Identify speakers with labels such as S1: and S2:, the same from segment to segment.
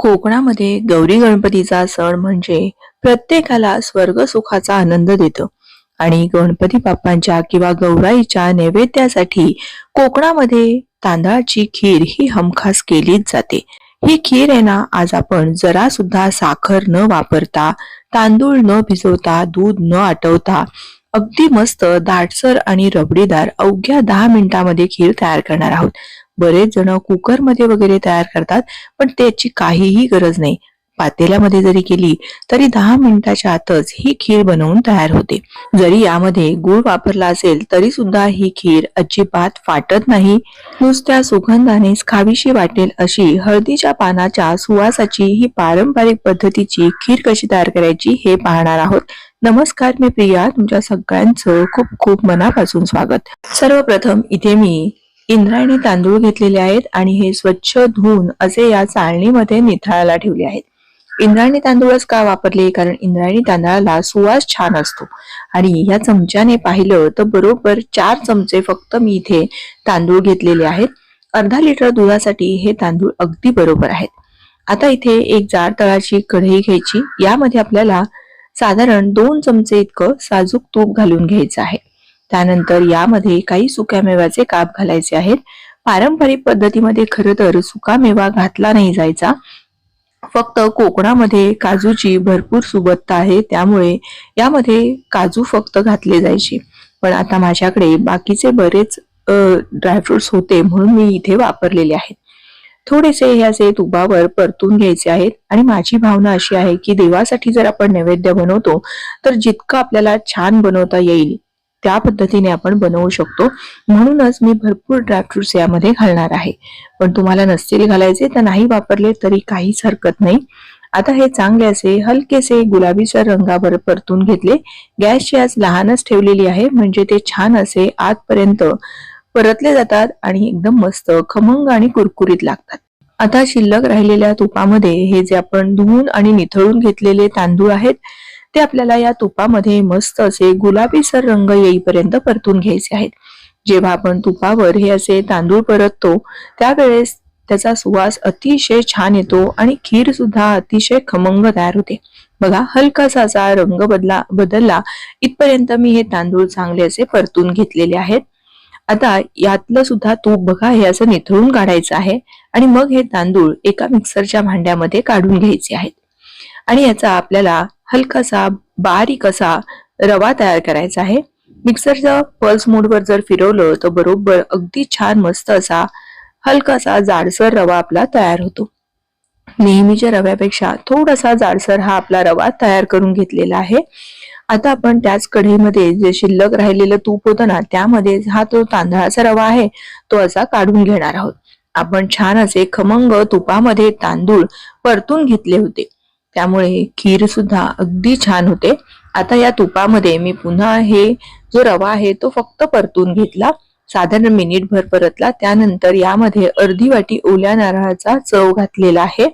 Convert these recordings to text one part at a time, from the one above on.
S1: कोकणामध्ये गौरी गणपतीचा सण म्हणजे प्रत्येकाला स्वर्ग सुखाचा आनंद देतो. आणि गणपती बाप्पांच्या किंवा गौराईच्या नैवेद्यासाठी कोकणामध्ये तांदळाची खीर ही हमखास केलीच जाते. ही खीर आहे ना आज आपण जरा सुद्धा साखर न वापरता तांदूळ न भिजवता दूध न आटवता अगदी मस्त दाटसर आणि रबडीदार अवघ्या दहा मिनिटांमध्ये खीर तयार करणार आहोत. बरेच जण कुकरमध्ये वगैरे तयार करतात पण त्याची काहीही गरज नाही. पातेल्यामध्ये जरी केली तरी दहा मिनिटाच्या आतच ही खीर बनवून तयार होते. जरी यामध्ये गुळ वापरला असेल तरी सुद्धा ही खीर अजिबात फाटत नाही. नुसत्या सुगंधानेच खावीशी वाटेल अशी हळदीच्या पानाच्या सुवासाची ही पारंपरिक पद्धतीची खीर कशी तयार करायची हे पाहणार आहोत. नमस्कार मी प्रिया तुमच्या सगळ्यांचं खूप खूप मनापासून स्वागत. सर्वप्रथम इथे मी इंद्रायणी तांदूळ घेतलेले आहेत आणि हे स्वच्छ धुवून असे या चाळणीमध्ये निथाळायला ठेवले आहेत. इंद्रायणी तांदूळच का वापरले? कारण इंद्रायणी तांदळाला सुवास छान असतो. आणि या चमच्याने पाहिलं तर बरोबर चार चमचे फक्त मी इथे तांदूळ घेतलेले आहेत. अर्धा लिटर दुधासाठी हे तांदूळ अगदी बरोबर आहेत. आता इथे एक जाड तळाची कढई घ्यायची. यामध्ये आपल्याला साधारण दोन चमचे इतकं साजूक तूप घालून घ्यायचं आहे. त्यानंतर यामध्ये काही सुक्यामेव्याचे काप घालायचे आहेत. पारंपरिक पद्धतीमध्ये खरं तर सुकामेवा घातला नाही जायचा. फक्त कोकणामध्ये काजूची भरपूर सुबत्ता आहे त्यामुळे यामध्ये काजू फक्त घातले जायचे. पण आता माझ्याकडे बाकीचे बरेच ड्रायफ्रुट्स होते म्हणून मी इथे वापरलेले आहेत. थोडेसे हे असे तुपावर परतून घ्यायचे आहेत आणि माझी भावना अशी आहे की देवासाठी जर आपण नैवेद्य बनवतो तर जितकं आपल्याला छान बनवता येईल त्या पद्धतीने आपण बनवू शकतो. म्हणूनच मी भरपूर ड्रायफ्रुट्स यामध्ये घालणार आहे. पण तुम्हाला नसतील घालायचे तर नाही वापरले तरी काहीच हरकत नाही. आता हे चांगले असे हलकेसे गुलाबीच्या रंगावर परतून घेतले. गॅसची आज लहानच ठेवलेली आहे म्हणजे ते छान असे आतपर्यंत परतले जातात आणि एकदम मस्त खमंग आणि कुरकुरीत लागतात. आता शिल्लक राहिलेल्या तुपामध्ये हे जे आपण धुवून आणि निथळून घेतलेले तांदूळ आहेत ते आपल्याला या तुपामध्ये मस्त असे गुलाबीसर रंग येईपर्यंत परतून घ्यायचे आहेत. जेव्हा आपण तुपावर हे असे तांदूळ परततो त्यावेळेस त्याचा सुवास अतिशय छान येतो आणि खीर सुद्धा अतिशय खमंग तयार होते. बघा हलकासा असा रंग बदला बदलला इथपर्यंत मी हे तांदूळ चांगले असे परतून घेतलेले आहेत. आता यातलं सुद्धा तूप बघा हे असं निथळून काढायचं आहे आणि मग हे तांदूळ एका मिक्सरच्या भांड्यामध्ये काढून घ्यायचे आहेत. आणि याचा आपल्याला हलकासा बारीक असा रवा तयार करायचा आहे. मिक्सरचं पल्स मोडवर जर फिरवलं तर बरोबर अगदी छान मस्त असा हलकासा जाडसर रवा आपला तयार होतो. नेहमीच्या रव्यापेक्षा थोडासा जाडसर हा आपला रवा तयार करून घेतलेला आहे. आता आपण त्याच कढईमध्ये जे शिल्लक राहिलेलं तूप होतं ना त्यामध्ये हा तो तांदळाचा रवा आहे तो असा काढून घेणार आहोत. आपण छान असे खमंग तुपामध्ये तांदूळ परतून घेतले होते. त्यामुळे खीर सुद्धा अगदी छान होते. आता या तुपामध्ये मी पुन्हा हे जो रवा आहे तो फक्त परतून घेतला. साधारण मिनिटभर परतला. त्यानंतर यामध्ये अर्धी वाटी ओल्या नारळाचा चव घातलेला आहे.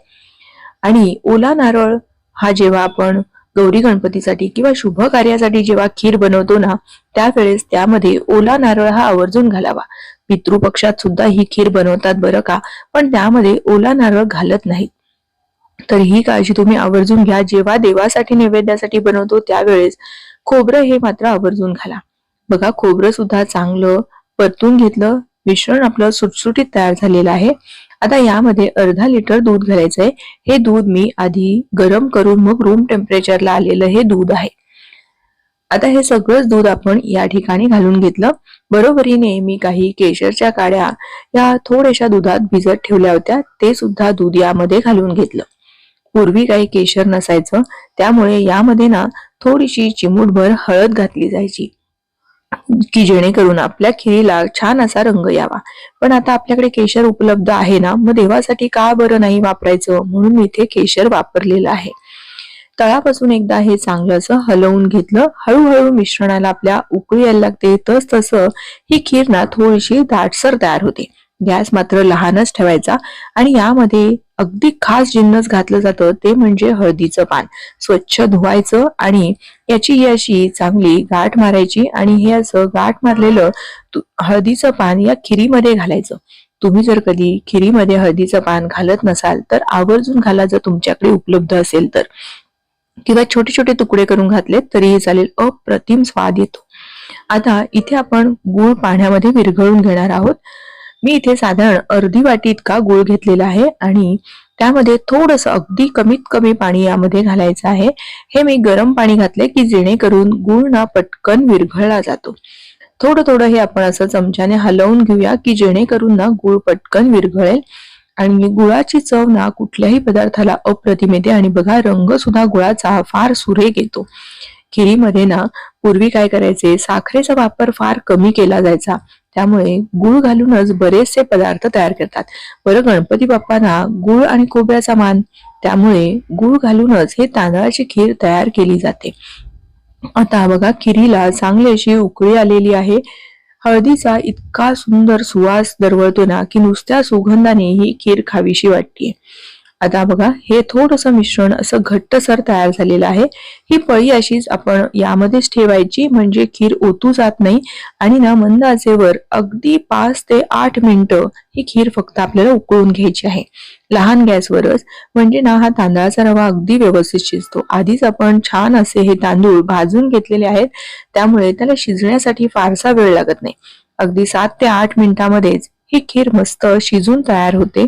S1: आणि ओला नारळ हा जेव्हा आपण गौरी गणपतीसाठी किंवा शुभ कार्यासाठी जेव्हा खीर बनवतो ना त्यावेळेस त्यामध्ये ओला नारळ हा आवर्जून घालावा. पितृपक्षात सुद्धा ही खीर बनवतात बरं का? पण त्यामध्ये ओला नारळ घालत नाहीत. तर ही काळजी तुम्ही आवर्जून घ्या. जेव्हा देवासाठी नैवेद्यासाठी बनवतो त्यावेळेस खोबरं हे मात्र आवर्जून घाला. बघा खोबरं सुद्धा चांगलं परतून घेतलं. मिश्रण आपलं सुटसुटीत तयार झालेलं आहे. आता यामध्ये अर्धा लिटर दूध घालायचं आहे हे दूध मी आधी गरम करून मग रूम टेम्परेचरला आलेलं हे दूध आहे. आता हे सगळंच दूध आपण या ठिकाणी घालून घेतलं. बरोबरीने मी काही केशरच्या काड्या या थोड्याशा दुधात भिजत ठेवल्या होत्या. ते सुद्धा दूध यामध्ये घालून घेतलं. पूर्वी काही केशर नसायचं त्यामुळे यामध्ये ना थोडीशी चिमूटभर हळद घातली जायची की जेणेकरून आपल्या खिरीला छान असा रंग यावा. पण आता आपल्याकडे केशर उपलब्ध आहे ना मग देवासाठी का बरं नाही वापरायचं? म्हणून मी इथे केशर वापरलेलं आहे. तळापासून एकदा हे चांगलं असं हलवून घेतलं. हळूहळू मिश्रणाला आपल्या उकळी यायला लागते. तस तसं ही खीर ना थोडीशी दाटसर तयार होते. गॅस मात्र लहानच ठेवायचा आणि यामध्ये अगदी खास जिन्नस घातलं जातं ते म्हणजे हळदीचं पान. स्वच्छ धुवायचं आणि याची अशी चांगली गाठ मारायची आणि हे असं गाठ मारलेलं हळदीचं पान या खिरीमध्ये घालायचं. तुम्ही जर कधी खिरीमध्ये हळदीचं पान घालत नसाल तर आवर्जून घाला जर तुमच्याकडे उपलब्ध असेल तर. किंवा छोटे छोटे तुकडे करून घातले तरीही चालेल अप्रतिम स्वाद येतो. आता इथे आपण गुळ पाण्यामध्ये विरघळून घेणार आहोत. मी इथे साधारण अर्धी वाटी इतका गुळ घेतलेला आहे आणि त्यामध्ये थोडस अगदी कमीत कमी पाणी यामध्ये घालायचं आहे. हे मी गरम पाणी घातले की जेणेकरून गुळ ना पटकन विरघळला जातो. थोडं थोडं हे आपण असं चमच्याने हलवून घेऊया की जेणेकरून ना गुळ पटकन विरघळेल. आणि गुळाची चव ना कुठल्याही पदार्थाला अप्रतिम येते आणि बघा रंग सुद्धा गुळाचा फार सुरेख येतो. खिरीमध्ये ना पूर्वी काय करायचे? साखरेचा वापर फार कमी केला जायचा. त्यामुळे गुळ घालूनच बरेचसे पदार्थ तयार करतात. बरं गणपती बाप्पांना गुळ आणि खोबऱ्याचा मान. त्यामुळे गुळ घालूनच हे तांदळाची खीर तयार केली जाते. आता बघा खिरीला चांगली अशी उकळी आलेली आहे. हळदीचा इतका सुंदर सुवास दरवळतो ना की नुसत्या सुगंधाने ही खीर खावीशी वाटते आता बघा हे थोडंसं मिश्रण असं घट्टसर तयार झालेलं आहे. ही पळी अशीच आपण यामध्येच ठेवायची म्हणजे खीर ओतू जात नाही आणि ना मंद आचेवर अगदी पाच ते आठ मिनिटं ही खीर फक्त आपल्याला उकळून घ्यायची आहे. लहान गॅसवरच म्हणजे ना हा तांदळाचा रवा अगदी व्यवस्थित शिजतो. आधीच आपण छान असे हे तांदूळ भाजून घेतलेले आहेत त्यामुळे त्याला शिजण्यासाठी फारसा वेळ लागत नाही. अगदी सात ते आठ मिनिटांमध्येच ही खीर मस्त शिजून तयार होते.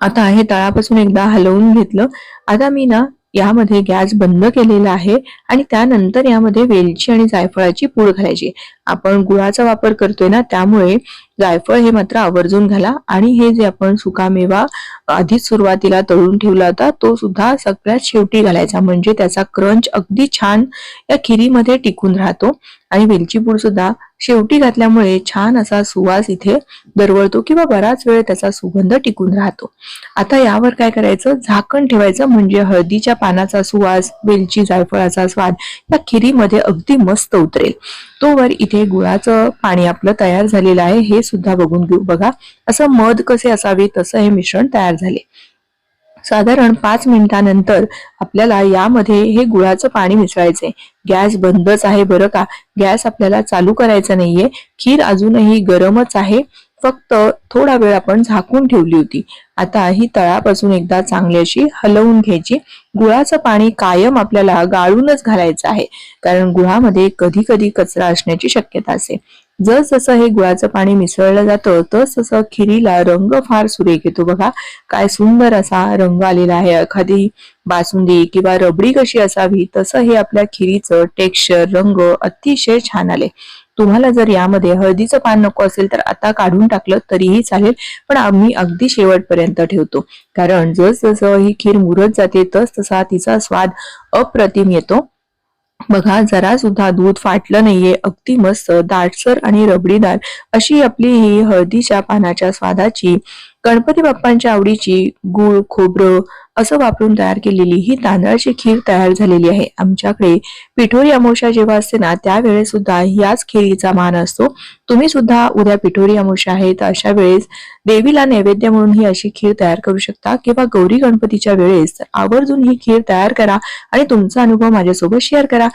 S1: आता हे तळापासून एकदा हलवून घेतलं. आता मी ना यामध्ये गॅस बंद केलेला आहे आणि त्यानंतर यामध्ये वेलची आणि जायफळाची पूड घालायची. आपण गुळाचा वापर करतोय ना त्यामुळे जायफळ हे मात्र आवर्जून घाला. आणि हे जे आपण सुकामेवा आधीच सुरुवातीला तळून ठेवला होता तो सुद्धा सगळ्यात शेवटी घालायचा. म्हणजे त्याचा क्रंच अगदी छान या खिरीमध्ये टिकून राहतो. आणि वेलची पूड सुद्धा शेवटी घातल्यामुळे छान असा सुवास इथे दरवळतो किंवा बराच वेळ त्याचा सुगंध टिकून राहतो. आता यावर काय करायचं? झाकण ठेवायचं. म्हणजे हळदीच्या पानाचा सुवास वेलची जायफळाचा स्वाद या खिरीमध्ये अगदी मस्त उतरेल. तोवर इथे गुळाचं पाणी आपलं तयार झालेलं आहे. हे सुद्धा बघून घेऊ. बघा असं मध कसे असावे तसं हे मिश्रण तयार झाले. साधारण पाच मिनिटानंतर आपल्याला यामध्ये हे गुळाचं पाणी मिसळायचंय. गॅस बंदच आहे बरं का? गॅस आपल्याला चालू करायचा नाहीये. खीर अजूनही गरमच आहे. फक्त थोडा वेळ आपण झाकून ठेवली होती. आता ही तळापासून एकदा चांगली अशी हलवून घ्यायची. गुळाचं पाणी कायम आपल्याला गाळूनच घालायचं आहे. कारण गुळामध्ये कधी कधी कचरा असण्याची शक्यता असेल जस जसं हे गुळाचं पाणी मिसळलं जातं तस तसं खिरीला रंग फार सुरेख येतो बघा. काय सुंदर असा रंग आलेला आहे. एखादी बासुंदी किंवा रबडी कशी असावी तसं हे आपल्या खिरीचं टेक्स्चर रंग अतिशय छान आले. तुम्हाला जर यामध्ये हळदीचं पान नको असेल तर आता काढून टाकलं तरीही चालेल पण आम्ही अगदी शेवटपर्यंत ठेवतो. कारण जसजसं ही खीर मुरत जाते तस तसा तिचा स्वाद अप्रतिम येतो. बघा जरा सुद्धा दूध फाटलं नाहीये. अगदी मस्त दाटसर आणि रबडीदार अशी आपली ही हळदीच्या पानाच्या स्वादाची गणपती बाप्पांच्या आवडीची गुळ खोबरं असं वापरून तयार केलेली ही तांदळाची खीर तयार झालेली आहे. आमच्याकडे पिठोरी अमोशा जेव्हा असते ना त्यावेळेस सुद्धा याच खिरीचा मान असतो. तुम्ही सुद्धा उद्या पिठोरी अमोशा आहे तर अशा वेळेस देवीला नैवेद्य म्हणून ही अशी खीर तयार करू शकता किंवा गौरी गणपतीच्या वेळेस आवर्जून ही खीर तयार करा आणि तुमचा अनुभव माझ्यासोबत शेअर करा.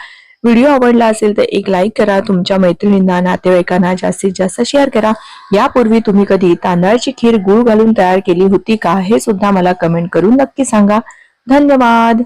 S1: व्हिडिओ आवडला असेल तर एक लाईक करा तुमच्या मैत्रिणींना नातेवाईकांना जास्तीत जास्त शेअर करा. यापूर्वी तुम्ही कधी तांदळाची खीर गुळ घालून तयार केली होती का हे सुद्धा मला कमेंट करून नक्की सांगा. धन्यवाद!